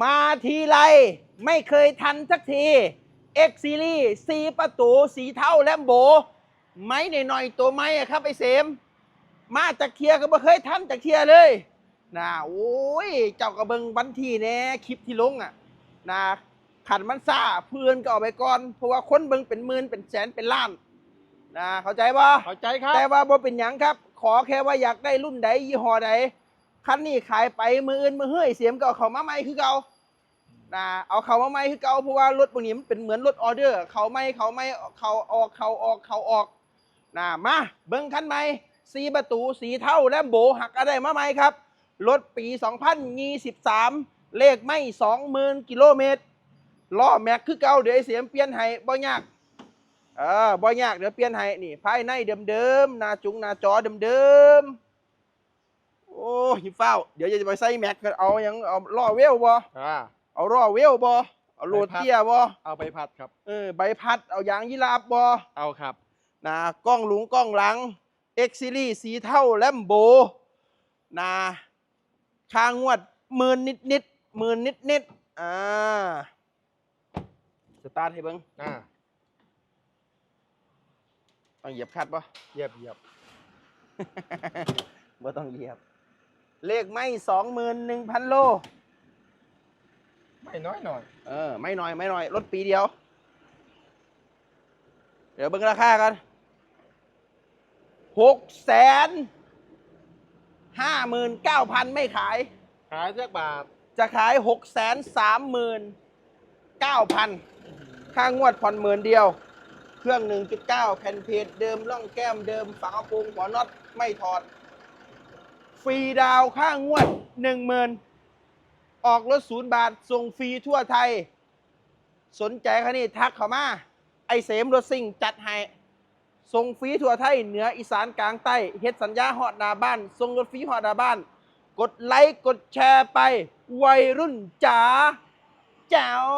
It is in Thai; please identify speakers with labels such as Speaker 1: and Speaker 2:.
Speaker 1: มาทีไรไม่เคยทันสักที X Series สีประตูสีเท่าแลมโบ ไม้หน่อยๆตัวไม้อะครับไอเสม มาจากเทียก็บ่เคยทันจากเทียเลยนะโอ้ยเจ้ากระเบิงบันทีแน่คลิปที่ลงอะนะขันมันซ่าเพื่อนก็เอาไปก่อน เพราะว่าคนเบิงเป็นหมื่นเป็นแสนเป็นล้านนะเข้าใจปะ
Speaker 2: เข้าใจครับ
Speaker 1: แต่ว่าบ่เป็นหยังครับ ขอแค่ว่าอยากได้รุ่นใดยี่ห้อใด คันนี้ขายไปมืออื่นมือเฮ้ยเสียมก็เอาเขามาใหม่คือเก่านะเอาเขามาใหม่คือเก่าเพราะว่ารถพวกนี้มันเป็นเหมือนรถออเดอร์ เขาไม่เขาไม่เขาออกเขาออกเขาออกนะมาเบิ้งคันใหม่สีประตูสีเท่าและโบหักอะไรมาใหม่ครับรถปี 2023 เลขไม่ 20,000 กิโลเมตรล้อแม็กคือเก่าเดี๋ยวไอเสียมเปลี่ยนให้บ่ยากเออบ่ยากเดี๋ยวเปลี่ยนให้นี่ภายในเดิมๆหน้าจุงหน้าจอเดิมๆ โอ้ยเฝ้าวเดี๋ยวจะไปใส่แม็กกันเอาหยังเอาล้อเวลบ่
Speaker 2: อ่า
Speaker 1: เอาล้อเวลบ่เอาโหลด
Speaker 2: ใบพัด
Speaker 1: เตี้ยบ่
Speaker 2: เอาไปผัดครับ
Speaker 1: เออใบพัดเอายางยีราบบ่
Speaker 2: เอาครับ
Speaker 1: นะกล้องหลุงกล้องหลัง X Series สีเท่าแลมโบนะค่างวดหมื่นนิดนิดๆหมื่นนิดนิดๆอ่าสตาร์ทให้เบิ่ง
Speaker 2: อ่า
Speaker 1: ต้องเหยียบคัดบ่
Speaker 2: เหยียบเหยียบ
Speaker 1: บ่ต้องเหยียบ เลขไม่สองหมื่นหนึ่งพันโล
Speaker 2: ไม่น้อยหน่อย
Speaker 1: เออ ไม่น้อยไม่น้อย รถปีเดียว เดี๋ยวเบิ่งราคากันหกแสนห้าหมื่นเก้าพันไม่ขาย
Speaker 2: ขายสักบาท
Speaker 1: จะขายหกแสนสามหมื่นเก้าพันค่างวดผ่อนหมื่นเดียว เครื่อง1.9แผ่นเพจเดิมร่องแก้มเดิมฝากระโปรงหัวน็อตไม่ถอด ฟรีดาวค่างวด10,000ออกรถศูนย์บาท ส่งฟรีทั่วไทย สนใจคันนี้ทักเข้ามา ไอเสมรถซิ่งจัดให้ส่งฟรีทั่วไทย เหนืออีสานกลางใต้เฮ็ดสัญญาหอดนาบ้านส่งรถฟรีหอดนาบ้าน กดไลค์ กดแชร์ไป วัยรุ่นจ๋าแจ๋ว